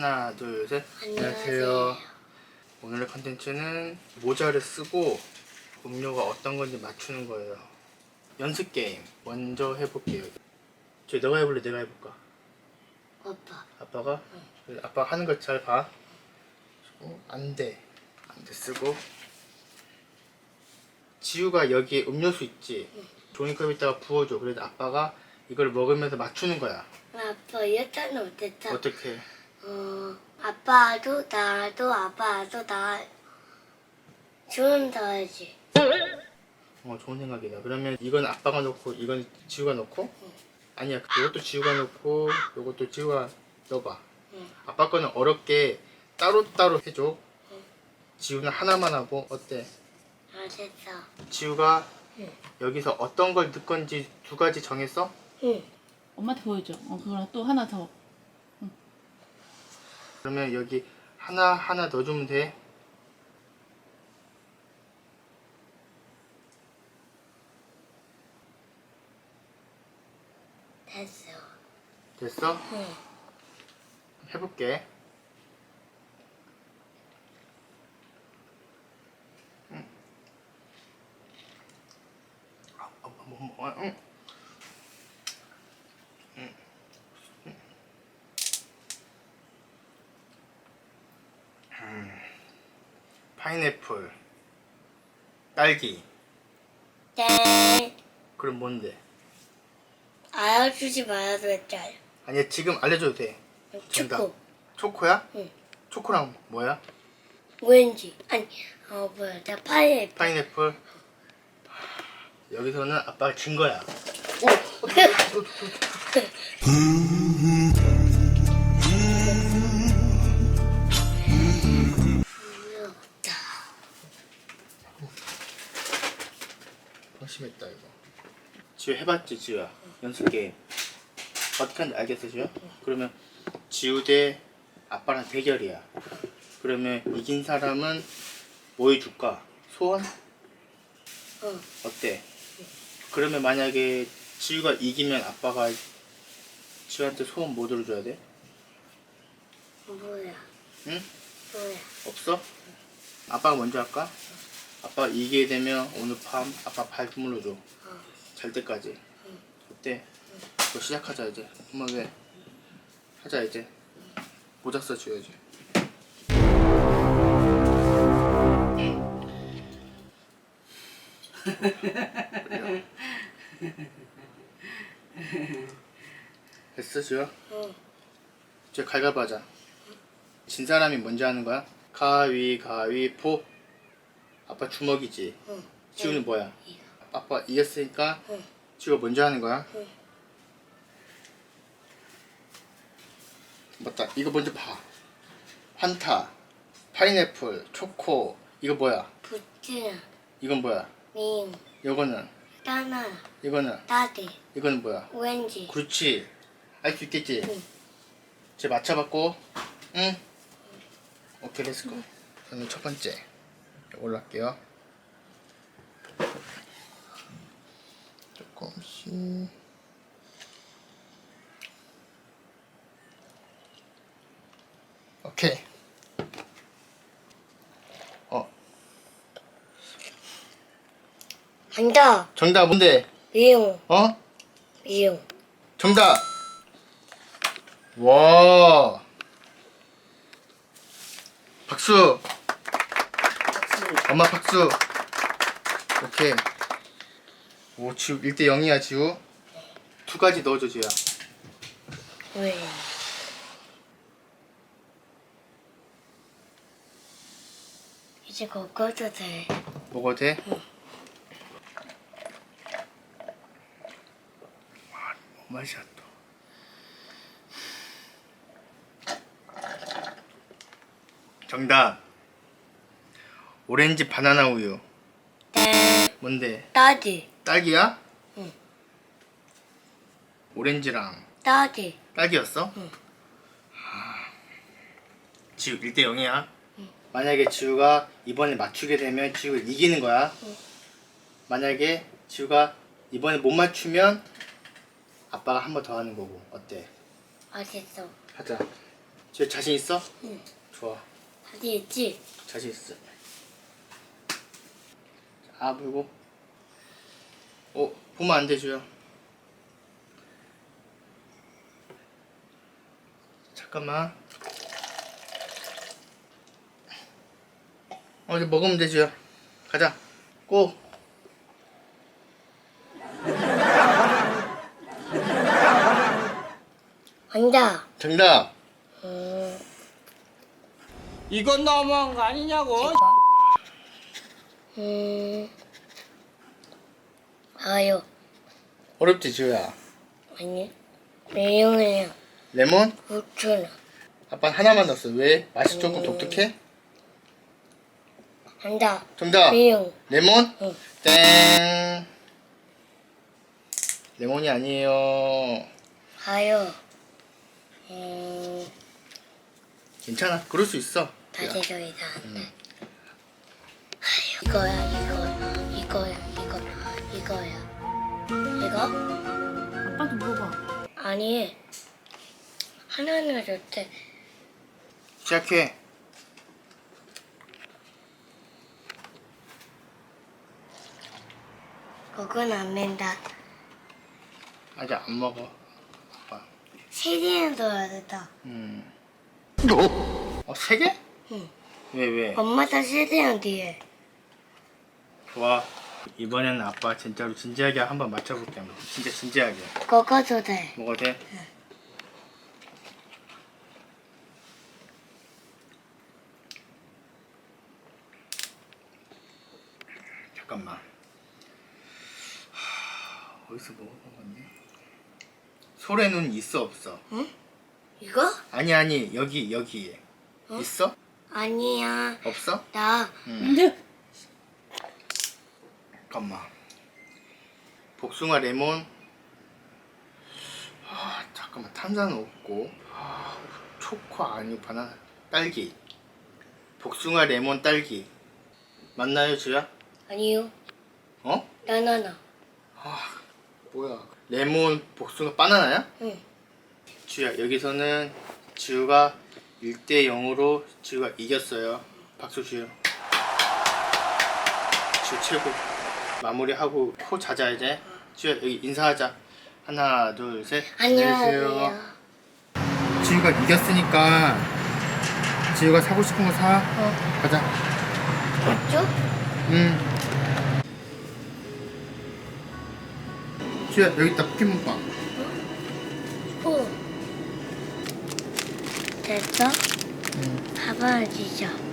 하나 둘 셋. 안녕하세요. 오늘의 컨텐츠는 모자를 쓰고 음료가 어떤 건지 맞추는 거예요. 연습 게임 먼저 해볼게요. 저 너가 해볼래? 내가 해볼까? 오빠. 아빠가 그래, 아빠 하는 걸 잘 봐. 어, 안 돼. 안돼 쓰고. 지우가 여기에 음료수 있지. 종이컵에다가 부어줘. 그래서 아빠가 이걸 먹으면서 맞추는 거야. 아빠 이렇게는 못했어. 어떻게? 어, 아빠도 나도 아빠도 나 주는 더야지. 어 좋은 생각이다. 그러면 이건 아빠가 넣고 이건 지우가 넣고 아니야 이것도 지우가 넣고 이것도 지우가 넣어봐. 응. 아빠 거는 어렵게 따로 따로 해줘. 지우는 하나만 하고 어때? 알았어. 지우가 응. 여기서 어떤 걸 넣을 건지 두 가지 정했어? 응. 엄마한테 보여줘. 어, 그거랑 또 하나 더. 그러면 여기 하나 하나 넣어주면 돼. 됐어. 됐어? 응. 해볼게. 응. 아, 아, 뭐, 뭐, 아, 응. 응. 응. 음. 파인애플, 딸기. 네. 그럼 뭔데? 알아주지 말아도 했잖아. 아니야 지금 알려줘도 돼. 정답. 초코. 초코야? 응. 초코랑 뭐야? 왠지. 아니, 어, 뭐야. 나 파이애플. 파인애플. 여기서는 아빠가 진 거야. 부럽다. 심했다 이거. 지우 해봤지 지우야. 연습 게임. 어떻게 하는지 알겠어 지우? 그러면 지우 대 아빠랑 대결이야. 그러면 이긴 사람은 뭐 해줄까? 소원? 응. 어때? 그러면 만약에 지우가 이기면 아빠가 지우한테 소원 뭐 들어줘야 돼? 뭐야. 응? 뭐야. 없어? 아빠가 먼저 할까? 아빠가 이기게 되면 오늘 밤 아빠 발 주물러줘. 어. 잘 때까지. 어때? 또 시작하자 이제. 엄마 왜? 하자 이제. 모자 써 줘야지. 그래요. 됐어 지워? 응. 이제 갈갈보 하자. 진 사람이 먼저 하는 거야? 가위 가위 포. 아빠 주먹이지. 응. 지우는 뭐야? 이거. 아빠 이겼으니까 응. 지우가 먼저 하는 거야. 응. 맞다. 이거 먼저 봐. 환타, 파인애플, 초코. 이거 뭐야? 부츠나. 이건 뭐야? 민. 이거는 따나. 이거는 따디. 이거는 뭐야? 왠지. 그렇지. 알 수 있겠지? 응. 이제 맞춰봤고. 응? 오케이, 렛츠고. 저는 첫 번째. 올라갈게요. 조금씩. 오케이. 어, 안다. 정답 뭔데? 미용. 어? 미용. 정답! 와! 박수! 엄마 박수! 오케이. 오, 지우, 1대 0이야, 지우. 두 가지 넣어줘, 지우야. 왜? 이제 먹어도 돼. 먹어도 돼? 와, 뭐 맛이야, 또. 정답! 오렌지 바나나 우유. 네. 뭔데? 따디. 딸기야? 응. 오렌지랑 따디. 딸기였어? 응. 아, 지우 1대 0이야. 만약에 지우가 이번에 맞추게 되면 지우가 이기는 거야. 응. 만약에 지우가 이번에 못 맞추면 아빠가 한 번 더 하는 거고. 어때? 맛있어. 하자. 지우 자신 있어? 응. 좋아. 다시 있지? 자신 있어. 아 물고. 어 보면 안 되죠. 잠깐만. 어 이제 먹으면 되죠. 가자. 고. 앉아. 정답. 음, 이건 너무한 거 아니냐고. 음, 아유, 어렵지 지우야. 아니, 매형이야. 레몬? 우추나. 아빠 하나만 넣었어. 왜? 맛이 조금 독특해? 앉아. 정답. 매형. 레몬? 응. 땡. 레몬이 아니에요. 아유, 음, 괜찮아. 그럴 수 있어. 다시 저기다. 아유, 이거야, 이거야, 이거야, 이거, 이거야. 이거? 아빠한테 물어봐. 아니, 하나는 좋대. 시작해. 그건 안 된다. 아직 안 먹어. 아빠. 세 개는 넣어야 된다. 음. 어, 세 개? 응. 왜, 왜? 엄마 다 세 개는 뒤에. 좋아. 이번에는 아빠 진짜로 진지하게 한번 맞춰볼게. 한번. 진짜 진지하게. 먹어도 돼. 먹어도 돼? 잠깐만. 하, 어디서 먹어본 건데? 소래 눈 있어 없어? 이거? 아니 아니 여기 여기에 있어? 아니야. 없어? 나 근데 잠깐만. 복숭아 레몬. 아 잠깐만 탄산 없고. 아, 초코 아니고 바나나 딸기. 복숭아 레몬 딸기. 맞나요 주야? 아니요. 어? 나나나. 아 뭐야? 레몬 복숭아 바나나야? 응. 주야 여기서는 지우가 1대 0으로 지우가 이겼어요. 박수 주요. 지우 최고. 마무리하고 코 자자 이제. 지우야 여기 인사하자. 하나 둘 셋. 안녕하세요. 지우가 이겼으니까 지우가 사고 싶은 거 사. 어. 가자. 쭉? 응. 지우야 여기 있다 포켓몬빵. 호. 됐어? 응. 가봐야지죠.